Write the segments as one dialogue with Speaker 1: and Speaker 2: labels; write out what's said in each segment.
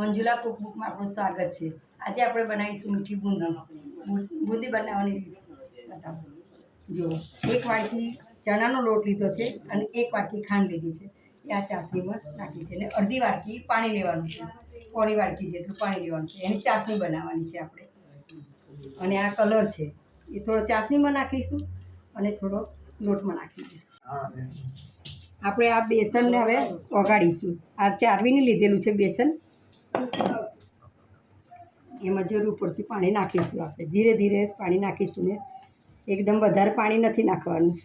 Speaker 1: મંજુલા કુકબુકમાં આપણું સ્વાગત છે. આજે આપણે બનાવીશું મીઠી બુંદી. બુંદી બનાવવાની બતાવો. જુઓ, એક વાટકી ચણાનો લોટ લીધો છે અને એક વાટકી ખાંડ લીધી છે. એ આ ચાસણીમાં નાખી છે. અને અડધી વાટકી પાણી લેવાનું છે. પોણી વાટકી જેટલું પાણી લેવાનું છે. એની ચાસણી બનાવવાની છે આપણે. અને આ કલર છે. એ થોડો ચાસણીમાં નાખીશું અને થોડો લોટમાં નાખી દઈશું. આપણે આ બેસનને હવે ઓગાળીશું. આ ચારવીને લીધેલું છે બેસન. એમાં જરૂર પડતી પાણી નાખીશું આપણે. ધીરે ધીરે પાણી નાખીશું ને એકદમ વધારે પાણી નથી નાખવાનું.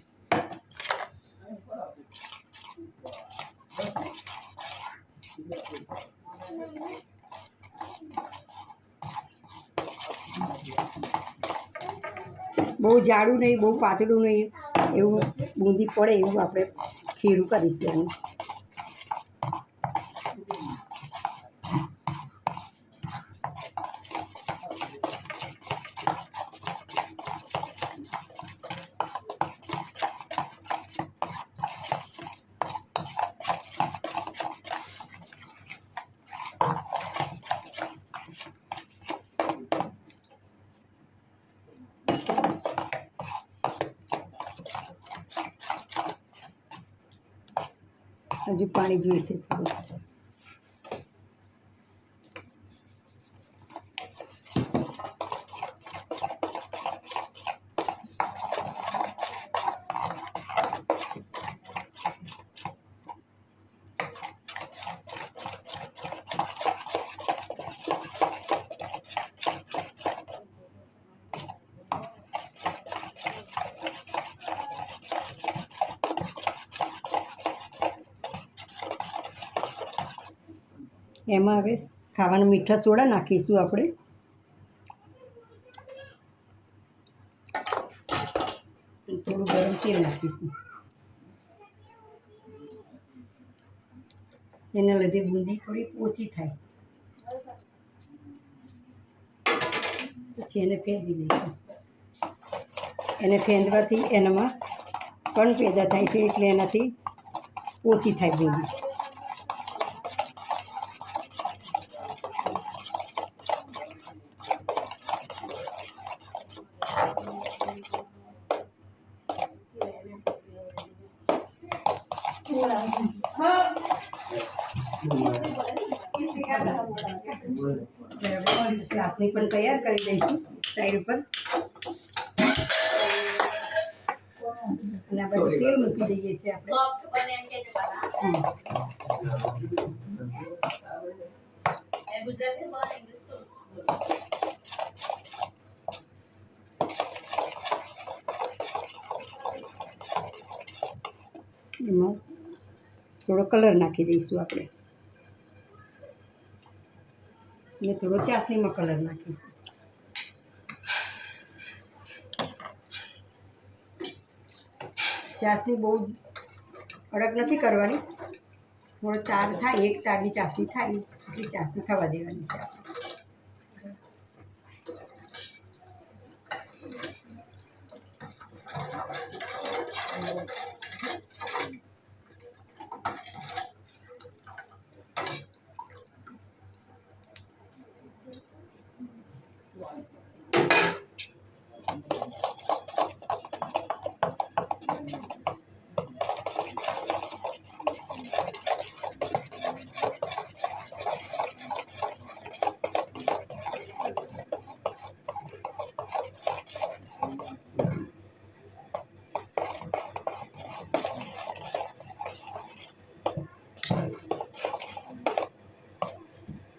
Speaker 1: બહુ જાડું નહીં, બહુ પાતળું નહીં, એવું બૂંદી પડે એવું આપણે ખીરું કરીશું એનું હજુ પાણી જોઈશે થોડું એમાં હવે ખાવાના મીઠા સોડા નાખીશું આપણે. થોડું ગરમ તેલ નાખીશું. એના લીધે બુંદી થોડી ઓછી થાય. પછી એને ફેરવી દઈશું એને ફેંદવાથી એનામાં કણ પેદા થાય છે એટલે એનાથી ઓછી થાય બુંદી. ગ્લાસની પણ તૈયાર કરી દઈશું સાઈડ ઉપર અને આ બધું તેલ મૂકી દઈએ છીએ આપણે હમ. એમાં થોડો કલર નાખી દઈશું આપણે. અને થોડો ચાસણીમાં કલર નાખીશું. ચાસણી બહુ કડક નથી કરવાની. થોડો તાર થાય, એક તારની ચાસણી થાય એટલી ચાસણી થવા દેવાની છે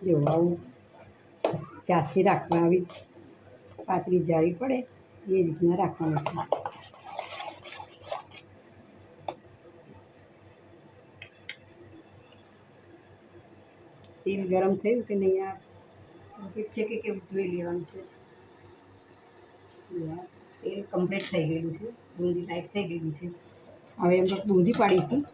Speaker 1: જો આવું ચાસણી રાખવા આવી. પાતળી જાળી પડે, એ રીતના રાખવાનું છે. તેલ ગરમ થયું કે નહીં આ? છે કે કેવું જોઈ લેવાનું છે? તેલ કમ્પ્લીટ થઈ ગયેલું છે, બૂંદી લાઈટ થઈ ગયેલી છે. હવે એમ બૂંદી પાડીશું.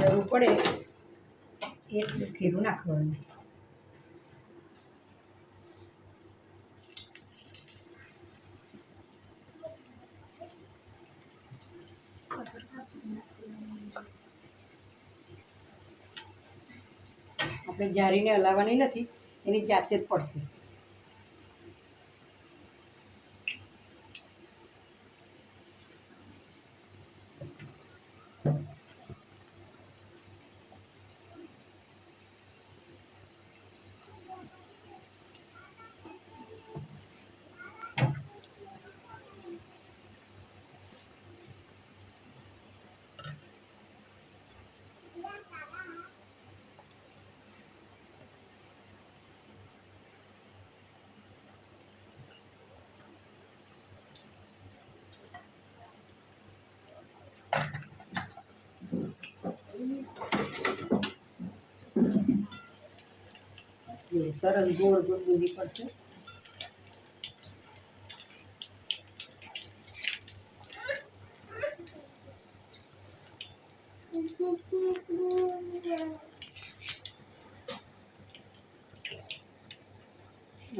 Speaker 1: જરૂર પડે એટલું ખીરું નાખવાનું. આપણે જારીને હલાવવાની નથી એની જાતે જ પડશે. જો સરસ ગોળ નીકળશે પડશે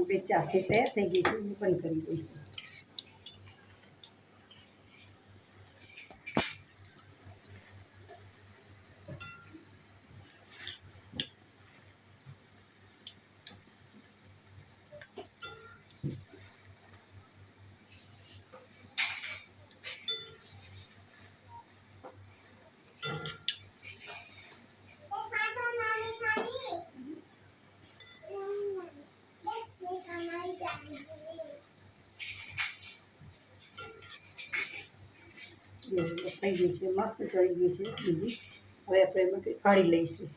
Speaker 1: બે ચાસી તૈયાર થઈ ગઈ છે એ પણ કરી દઈશું. થઈ ગઈ છે મસ્ત ચડી ગઈ છે હવે આપણે એમાં કાઢી લઈશું.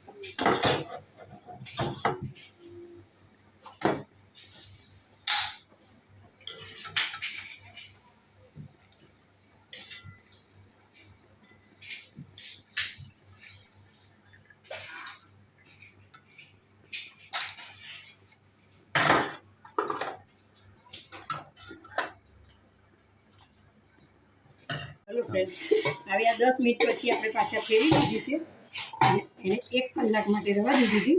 Speaker 1: હલો ફ્રેન્ડ દસ મિનિટ પછી આપણે પાછા ફેરવી દીધી છે. અને એને એક કલાક માટે રવા દીધી હતી.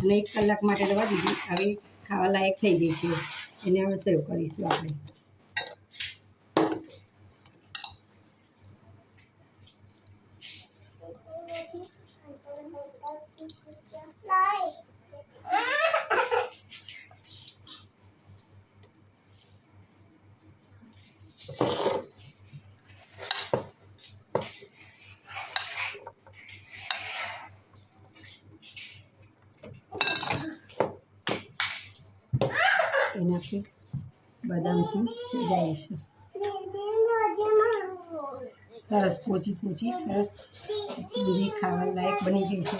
Speaker 1: અને એક કલાક માટે રવા દીધી. હવે ખાવા લાયક થઈ ગઈ છે. એને હવે સર્વ કરીશું આપણે. એનાથી બદામથી સજાવીશું સરસ પોચી પોચી સરસ બધી ખાવા લાયક બની ગઈ છે.